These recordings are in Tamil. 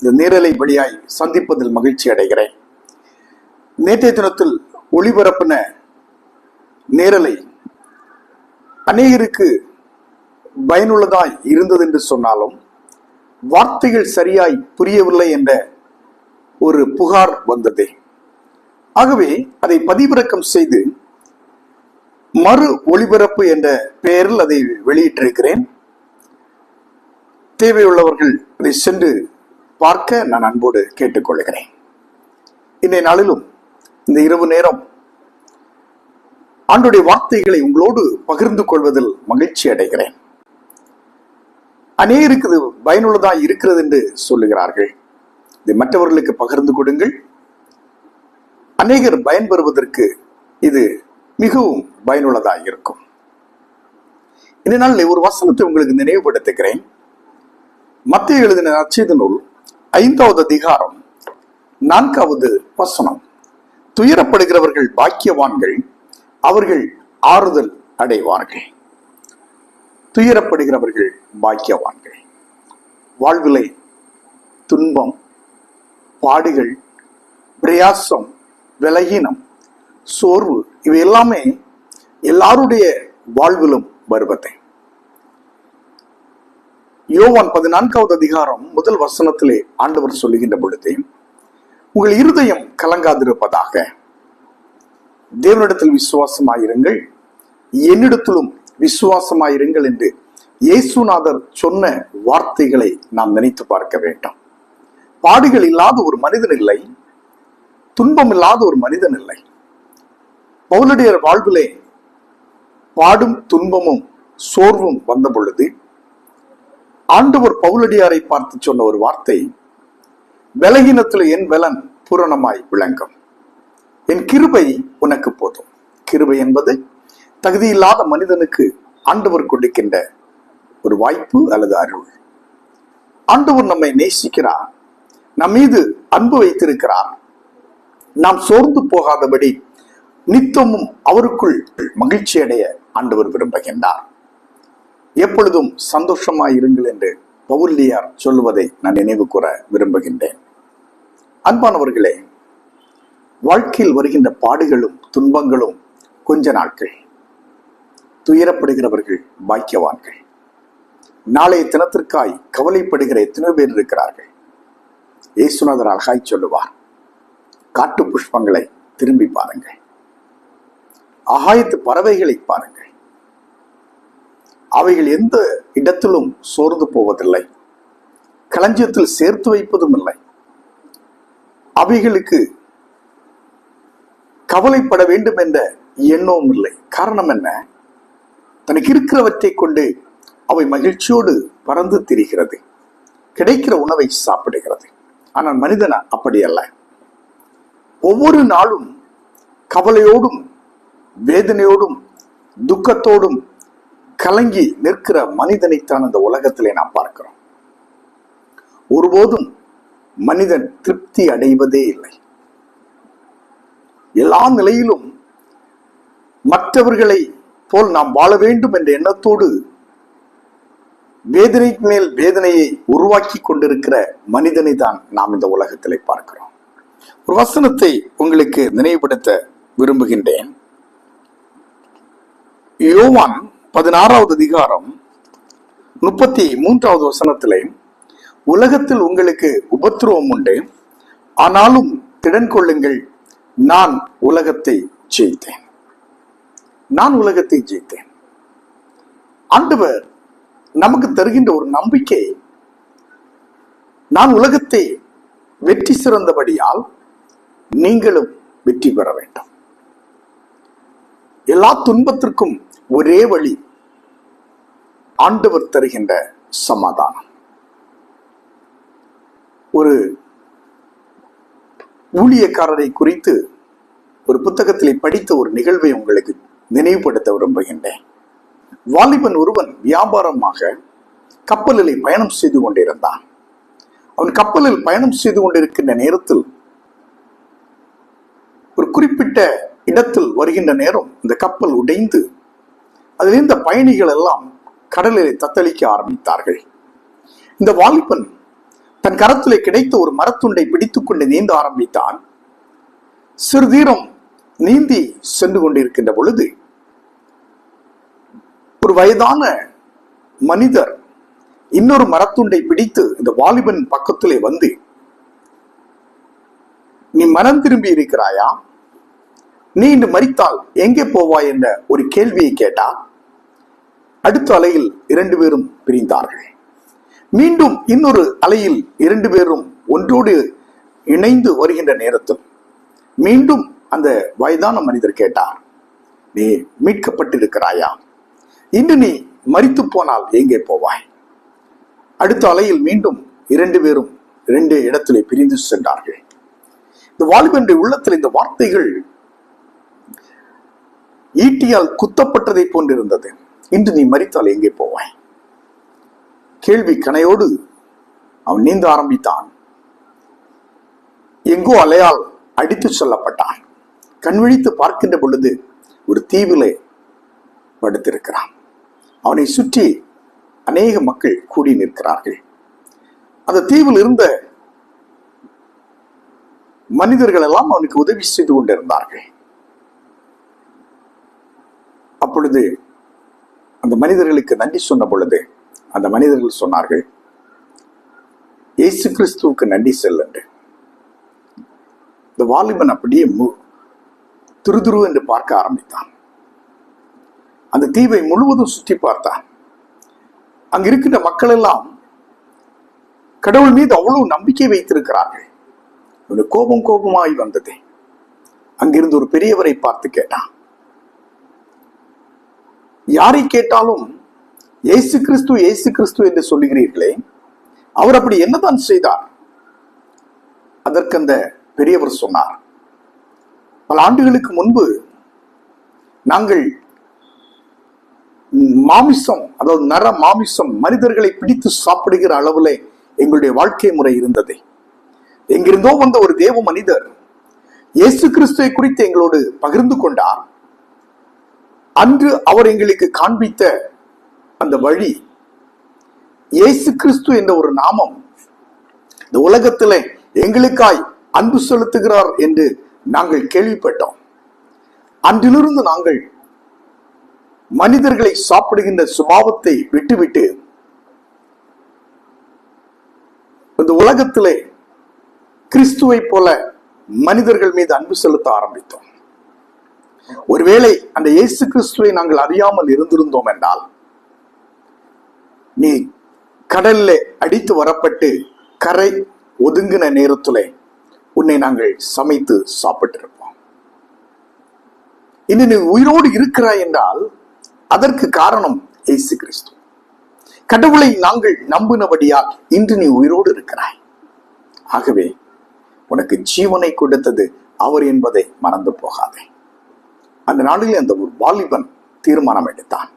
இந்த நேரலை வழியாய் சந்திப்பதில் மகிழ்ச்சி அடைகிறேன். நேற்றைய தினத்தில் ஒளிபரப்பின நேரலை அநேகருக்கு பயனுள்ளதாய் இருந்தது என்று சொன்னாலும் வார்த்தைகள் சரியாய் புரியவில்லை என்ற ஒரு புகார் வந்தது. ஆகவே அதை பதிவிறக்கம் செய்து மறு ஒளிபரப்பு என்ற பெயரில் அதை வெளியிட்டிருக்கிறேன். தேவையுள்ளவர்கள் அதை சென்று பார்க்க நான் அன்போடு கேட்டுக்கொள்கிறேன். இன்றைய நாளிலும் இந்த இரவு நேரம் ஆண்டுடைய வார்த்தைகளை உங்களோடு பகிர்ந்து கொள்வதில் மகிழ்ச்சி அடைகிறேன். அநேகருக்கு இது பயனுள்ளதா இருக்கிறது என்று சொல்லுகிறார்கள். இதை மற்றவர்களுக்கு பகிர்ந்து கொடுங்கள். அநேகர் பயன்பெறுவதற்கு இது மிகவும் பயனுள்ளதாக இருக்கும். இந்த நாளில் ஒரு வசனத்தை உங்களுக்கு நினைவுபடுத்துகிறேன். மத்திய எழுதின நற்செய்தி நூல் ஐந்தாவது அதிகாரம் நான்காவது வசனம். துயரப்படுகிறவர்கள் பாக்கியவான்கள் அவர்கள் ஆறுதல் அடைவார்கள். துயரப்படுகிறவர்கள் பாக்கியவான்கள். வாழ்விலை துன்பம் பாடுகள் பிரயாசம் விலகினம் சோர்வு இவை எல்லாமே எல்லாருடைய வாழ்விலும் வருவதை யோவான் பதினான்காவது அதிகாரம் முதல் வசனத்திலே ஆண்டவர் சொல்லுகின்ற பொழுது உங்கள் இருதயம் கலங்காதிருப்பதாக. தேவனிடத்தில் விசுவாசமாயிருங்கள். என்னிடத்திலும் விசுவாசமாயிருங்கள் என்று இயேசுநாதர் சொன்ன வார்த்தைகளை நாம் நினைத்து பார்க்க வேண்டும். பாடுகள் இல்லாத ஒரு மனிதன் இல்லை. துன்பம் இல்லாத ஒரு மனிதன் இல்லை. பவுலடியர் வாழ்விலே பாடும் துன்பமும் சோர்வும் வந்த பொழுது ஆண்டவர் பவுலடியாரை பார்த்து சொன்ன ஒரு வார்த்தை விலகினத்துல என் வெலன் பூரணமாய் விளங்கும். என் கிருபை உனக்கு போதும். கிருபை என்பது தகுதியில்லாத மனிதனுக்கு ஆண்டவர் கொடுக்கின்ற ஒரு வாய்ப்பு அல்லது அருள். ஆண்டவர் நம்மை நேசிக்கிறார். நம் மீது அன்பு வைத்திருக்கிறார். நாம் சோர்ந்து போகாதபடி நித்தமும் அவருக்குள் மகிழ்ச்சி அடைய ஆண்டவர் விரும்புகின்றார். எப்பொழுதும் சந்தோஷமாய் இருங்கள் என்று பவுல்லியார் சொல்லுவதை நான் நினைவு கூற விரும்புகின்றேன். அன்பானவர்களே வாழ்க்கையில் வருகின்ற பாடுகளும் துன்பங்களும் கொஞ்ச நாட்கள். துயரப்படுகிறவர்கள் பாக்கியவான்கள். நாளைய தினத்திற்காய் கவலைப்படுகிற எத்தனை பேர் இருக்கிறார்கள். இயேசுநாதர் அழகாய் சொல்லுவார் காட்டு புஷ்பங்களை திரும்பி பாருங்கள். ஆகாயத்து பறவைகளை பாருங்கள். அவைகள் எந்த இடத்திலும் சோர்ந்து போவதில்லை. களஞ்சியத்தில் சேர்த்து வைப்பதும் இல்லை. அவைகளுக்கு கவலைப்பட வேண்டும் என்ற எண்ணமும் இல்லை. காரணம் என்ன? தனக்கு இருக்கிறவற்றை கொண்டு அவை மகிழ்ச்சியோடு பறந்து திரிகிறது. கிடைக்கிற உணவை சாப்பிடுகிறது. ஆனால் மனிதன் அப்படி அல்ல. ஒவ்வொரு நாளும் கவலையோடும் வேதனையோடும் துக்கத்தோடும் கலங்கி நிற்கிற மனிதனைத்தான் இந்த உலகத்திலே நாம் பார்க்கிறோம். ஒருபோதும் மனிதன் திருப்தி அடைவதே இல்லை. எல்லா நிலையிலும் மற்றவர்களை போல் நாம் வாழ வேண்டும் என்ற எண்ணத்தோடு வேதனைக்கு மேல் வேதனையை உருவாக்கி கொண்டிருக்கிற மனிதனை தான் நாம் இந்த உலகத்திலே பார்க்கிறோம். ஒரு வசனத்தை உங்களுக்கு நினைவுபடுத்த விரும்புகின்றேன். யோவான் பதினாறாவது அதிகாரம் முப்பத்தி மூன்றாவது வசனத்திலே உலகத்தில் உங்களுக்கு உபத்திரவம் உண்டு. ஆனாலும் திடன் கொள்ளுங்கள். நான் உலகத்தை ஜெயித்தேன். நான் உலகத்தை ஜெயித்தேன். ஆண்டவர் நமக்கு தருகின்ற ஒரு நம்பிக்கை நான் உலகத்தை வெற்றி சிறந்தபடியால் நீங்களும் வெற்றி பெற வேண்டும். எல்லா துன்பத்திற்கும் ஒரே வழி ஆண்டவர் தருகின்ற சமாதானம். ஒரு ஊழியக்காரரை குறித்து ஒரு புத்தகத்திலே படித்த ஒரு நிகழ்வை உங்களுக்கு நினைவுபடுத்த விரும்புகின்றேன். வாலிபன் ஒருவன் வியாபாரமாக கப்பலில் பயணம் செய்து கொண்டிருந்தான். அவன் கப்பலில் பயணம் செய்து கொண்டிருக்கின்ற நேரத்தில் ஒரு குறிப்பிட்ட இடத்தில் வருகின்ற நேரம் இந்த கப்பல் உடைந்து அதிலிருந்த பயணிகள் எல்லாம் கடலில் தத்தளிக்க ஆரம்பித்தார்கள். இந்த வாலிபன் தன் கரத்திலே கிடைத்த ஒரு மரத்துண்டை பிடித்துக்கொண்டு நீந்த ஆரம்பித்தான். சிறு தீரம் நீந்தி சென்று கொண்டிருக்கின்ற பொழுது ஒரு வயதான மனிதர் இன்னொரு மரத்துண்டை பிடித்து இந்த வாலிபன் பக்கத்திலே வந்து நீ மனம் திரும்பி இருக்கிறாயா? நீ இன்று மறித்தால் எங்கே போவாய் என்ற ஒரு கேள்வியை கேட்டார் அடுத்த அலையில் இரண்டு பேரும் பிரிந்தார்கள். மீண்டும் இன்னொரு அலையில் இரண்டு பேரும் ஒன்றோடு இணைந்து வருகின்ற நேரத்தில் மீண்டும் அந்த வயதான மனிதர் கேட்டார் நீ மீட்கப்பட்டிருக்கிறாயா? இன்று நீ மறித்து போனால் எங்கே போவாய்? அடுத்த அலையில் மீண்டும் இரண்டு பேரும் இரண்டு இடத்திலே பிரிந்து சென்றார்கள். இந்த வாலிபனுடைய உள்ளத்தில் இந்த வார்த்தைகள் ஈட்டியால் குத்தப்பட்டதை போன்றிருந்தது. இன்று நீ மறித்தால் எங்கே போவாய்? கேள்வி கனையோடு அவன் நீந்த ஆரம்பித்தான். எங்கோ அலையால் அடித்து சொல்லப்பட்டான். கண்விழித்து பார்க்கின்ற பொழுது ஒரு தீவிலே படுத்திருக்கிறான். அவனை சுற்றி அநேக மக்கள் கூடி நிற்கிறார்கள். அந்த தீவில் இருந்த மனிதர்கள் எல்லாம் அவனுக்கு உதவி செய்து கொண்டிருந்தார்கள். அப்பொழுது அந்த மனிதர்களுக்கு நன்றி சொன்ன பொழுது அந்த மனிதர்கள் சொன்னார்கள் இயேசு கிறிஸ்துவுக்கு நன்றி செல்லன்று இந்த வாலிபன் அப்படியே மு- துருதுரு என்று பார்க்க ஆரம்பித்தான். அந்த தீவை முழுவதும் சுற்றி பார்த்தான். அங்க இருக்கின்ற மக்கள் எல்லாம் கடவுள் மீது அவ்வளவு நம்பிக்கை வைத்திருக்கிறார்கள். ஒரு கோபம் கோபமாய் வந்தது. அங்கிருந்து ஒரு பெரியவரை பார்த்து கேட்டான் யாரை கேட்டாலும் இயேசு கிறிஸ்து இயேசு கிறிஸ்து என்று சொல்லுகிறீர்களே அவர் அப்படி என்னதான் செய்தார்? அதற்கு அந்த பெரியவர் சொன்னார் பல ஆண்டுகளுக்கு முன்பு நாங்கள் மாமிசம் அதாவது நர மாமிசம் மனிதர்களை பிடித்து சாப்பிடுகிற அளவுல எங்களுடைய வாழ்க்கை முறை இருந்தது. எங்கிருந்தோ வந்த ஒரு தேவ மனிதர் இயேசு கிறிஸ்துவை குறித்து எங்களோடு பகிர்ந்து கொண்டார். அன்று அவர் எங்களுக்கு காண்பித்த அந்த வழி இயேசு கிறிஸ்து என்ற ஒரு நாமம் இந்த உலகத்தில் எங்களுக்காய் அன்பு செலுத்துகிறார் என்று நாங்கள் கேள்விப்பட்டோம். அன்றிலிருந்து நாங்கள் மனிதர்களை சாப்பிடுகின்ற சுபாவத்தை விட்டுவிட்டு இந்த உலகத்திலே கிறிஸ்துவை போல மனிதர்கள் மீது அன்பு செலுத்த ஆரம்பித்தோம். ஒருவேளை அந்த இயேசு கிறிஸ்துவை நாங்கள் அறியாமல் இருந்திருந்தோம் என்றால் நீ கடல்ல அடித்து வரப்பட்டு கரை ஒதுங்கின நேரத்துல உன்னை நாங்கள் சமைத்து சாப்பிட்டிருப்போம். இன்று நீ உயிரோடு இருக்கிறாய் என்றால் அதற்கு காரணம் இயேசு கிறிஸ்து. கடவுளை நாங்கள் நம்பினபடியால் இன்று நீ உயிரோடு இருக்கிறாய். ஆகவே உனக்கு ஜீவனை கொடுத்தது அவர் என்பதை மறந்து போகாதே. அந்த நாளில் அந்த ஒரு வாலிபன் தீர்மானம் எடுத்தான்.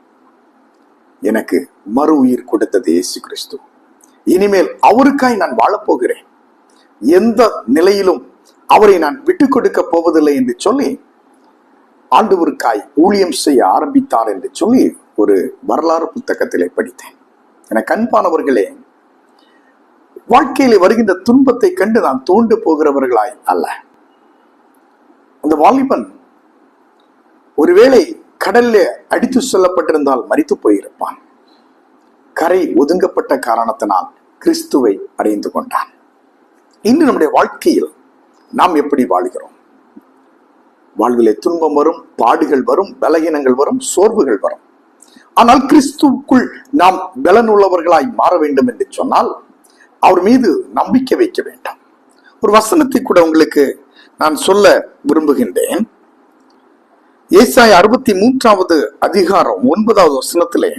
எனக்கு மறு உயிர் கொடுத்தது இயேசு கிறிஸ்து. இனிமேல் அவருக்காய் நான் வாழப்போகிறேன் எந்த நிலையிலும் அவரை நான் விட்டுக் கொடுக்க போவதில்லை என்று சொல்லி ஆண்டவருக்காய் ஊழியம் செய்ய ஆரம்பித்தார் என்று சொல்லி ஒரு வரலாறு புத்தகத்திலே படித்தேன். என கண்பானவர்களே வாழ்க்கையிலே வருகின்ற துன்பத்தை கண்டு நான் தூண்டு போகிறவர்களாய் அல்ல. அந்த வாலிபன் ஒருவேளை கடல்ல அடித்து செல்லப்பட்டிருந்தால் மறித்து போயிருப்பான். கரை ஒதுங்கப்பட்ட காரணத்தினால் கிறிஸ்துவை அறிந்து கொண்டான். இன்று நம்முடைய வாழ்க்கையில் நாம் எப்படி வாழ்கிறோம்? வாழ்விலே துன்பம் வரும் பாடுகள் வரும் பலகீனங்கள் வரும் சோர்வுகள் வரும். ஆனால் கிறிஸ்துவுக்குள் நாம் பலனுள்ளவர்களாய் மாற வேண்டும் என்று சொன்னால் அவர் மீது நம்பிக்கை வைக்க வேண்டும். ஒரு வசனத்தை கூட உங்களுக்கு நான் சொல்ல விரும்புகின்றேன். ஏசாய் அறுபத்தி மூன்றாவது அதிகாரம் ஒன்பதாவது வசனத்திலே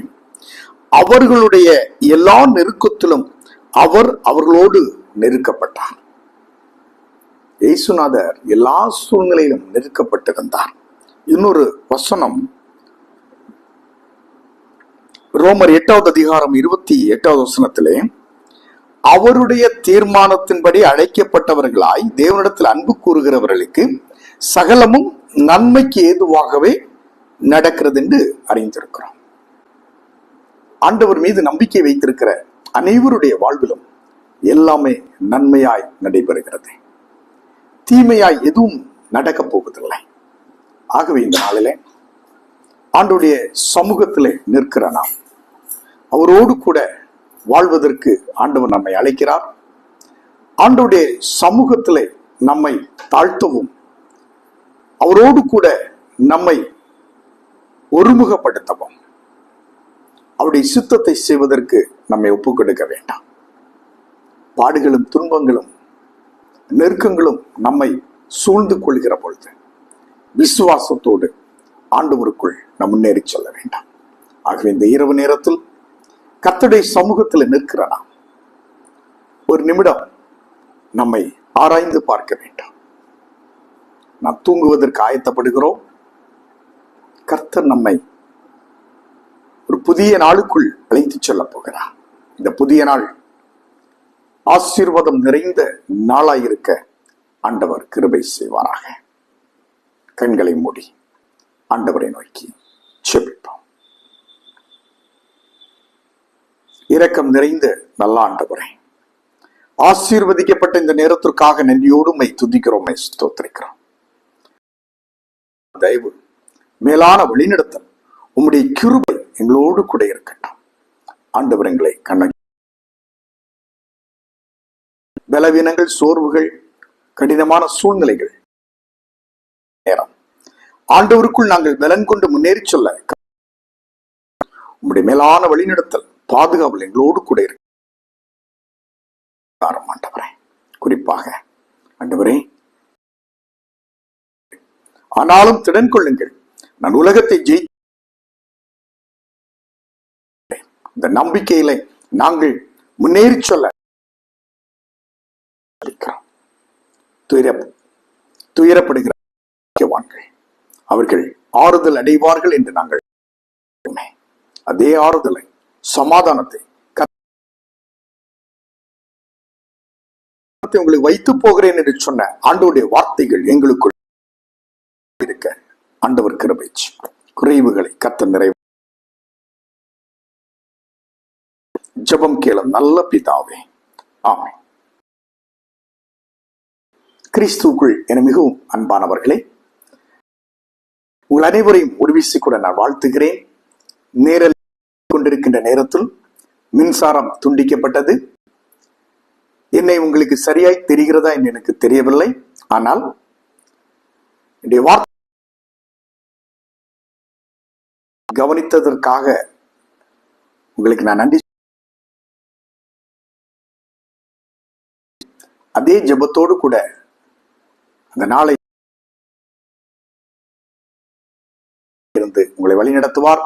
அவர்களுடைய எல்லா நெருக்கத்திலும் அவர் அவர்களோடு நெருக்கப்பட்டார். இயேசுநாதர் எல்லா சூழ்நிலையிலும் நெருக்கப்பட்டிருந்தார் இன்னொரு வசனம் ரோமர் எட்டாவது அதிகாரம் இருபத்தி எட்டாவது வசனத்திலே அவருடைய தீர்மானத்தின்படி அழைக்கப்பட்டவர்களாய் தேவனிடத்தில் அன்பு கூறுகிறவர்களுக்கு சகலமும் நன்மைக்கு ஏதுவாகவே நடக்கிறது என்று அறிந்திருக்கிறோம். ஆண்டவர் மீது நம்பிக்கை வைத்திருக்கிற அனைவருடைய வாழ்விலும் எல்லாமே நன்மையாய் நடைபெறுகிறது. தீமையாய் எதுவும் நடக்கப் போவதில்லை. ஆகவே இந்த நாளிலே ஆண்டுடைய சமூகத்தில் நிற்கிற நாம் அவரோடு கூட வாழ்வதற்கு ஆண்டவர் நம்மை அழைக்கிறார். ஆண்டுடைய சமூகத்திலே நம்மை தாழ்த்தவும் அவரோடு கூட நம்மை ஒருமுகப்படுத்தவும். அவருடைய சித்தத்தை செய்வதற்கு நம்மை ஒப்புக்கொடுக்க வேண்டாம். பாடுகளும் துன்பங்களும் நெருக்கங்களும் நம்மை சூழ்ந்து கொள்கிற பொழுது விசுவாசத்தோடு ஆண்டவருக்குள் நம் முன்னேறி செல்ல வேண்டாம். ஆகவே இந்த இரவு நேரத்தில் கர்த்தருடைய சமூகத்தில் நிற்கிற நாம் ஒரு நிமிடம் நம்மை ஆராய்ந்து பார்க்க வேண்டாம். நாம் தூங்குவதற்கு ஆயத்தப்படுகிறோம். கர்த்தர் நம்மை ஒரு புதிய நாளுக்குள் அழைத்துச் செல்லப் போகிறார். இந்த புதிய நாள் ஆசீர்வாதம் நிறைந்த நாளாயிருக்க ஆண்டவர் கிருபை செய்வாராக. கண்களை மூடி ஆண்டவரை நோக்கி செபிப்போம். இரக்கம் நிறைந்த நல்ல ஆண்டவரே ஆசீர்வதிக்கப்பட்ட இந்த நேரத்திற்காக நன்றியோடு மை துதிக்கிறோம் மை ஸ்தோத்திரிக்கிறோம். தயவு மேலான வழிநடத்தல் உம்முடைய கிருபை எங்களோடு கூட இருக்கட்டும். ஆண்டவர் எங்களை கண்ண பலவீனங்கள் சோர்வுகள் கடினமான சூழ்நிலைகள் நேரம். ஆண்டவருக்குள் நாங்கள் பலன் கொண்டு முன்னேறி சொல்ல உம்முடைய மேலான வழிநடத்தல் பாதுகாவல் எங்களோடு கூட இருக்கு ஆண்டவரே. குறிப்பாக ஆண்டவரே ஆனாலும் திடன் கொள்ளுங்கள். நான் உலகத்தை ஜெயி இந்த நம்பிக்கையில நாங்கள் முன்னேறி சொல்ல துயரப்படுகிற அவர்கள் ஆறுதல் அடைவார்கள் என்று நாங்கள் அதே ஆறுதலை சமாதானத்தை உங்களுக்கு வைத்து போகிறேன் என்று சொன்ன ஆண்டோடைய வார்த்தைகள் எங்களுக்குள் ஆண்டவர் கிருபை குறைவுகளை கத்த நிறைவு. ஜெபம் கேள நல்ல பிதாவே. ஆமை கிறிஸ்துக்குள் என மிகவும் அன்பானவர்களே உங்கள் அனைவரையும் ஒரு கூட நான் வாழ்த்துகிறேன். நேரில் கொண்டிருக்கின்ற நேரத்தில் மின்சாரம் துண்டிக்கப்பட்டது. என்னை உங்களுக்கு சரியாய் தெரிகிறதா என்று எனக்கு தெரியவில்லை. ஆனால் என்னுடைய வார்த்தை கவனித்ததற்காக உங்களுக்கு நான் நன்றி அதே ஜெபத்தோடு கூட அந்த நாளை இருந்து உங்களை வழி நடத்துவார்.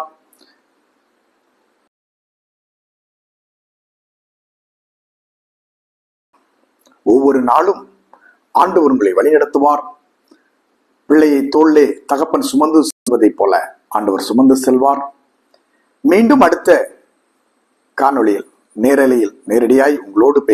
ஒவ்வொரு நாளும் ஆண்டவர் உங்களை வழி நடத்துவார். பிள்ளையை தோல்லே தகப்பன் சுமந்து செல்வதைப் போல ஆண்டவர் சுமந்து செல்வார். மீண்டும் அடுத்த காணொளியில் நேரலையில் நேரடியாய் உங்களோடு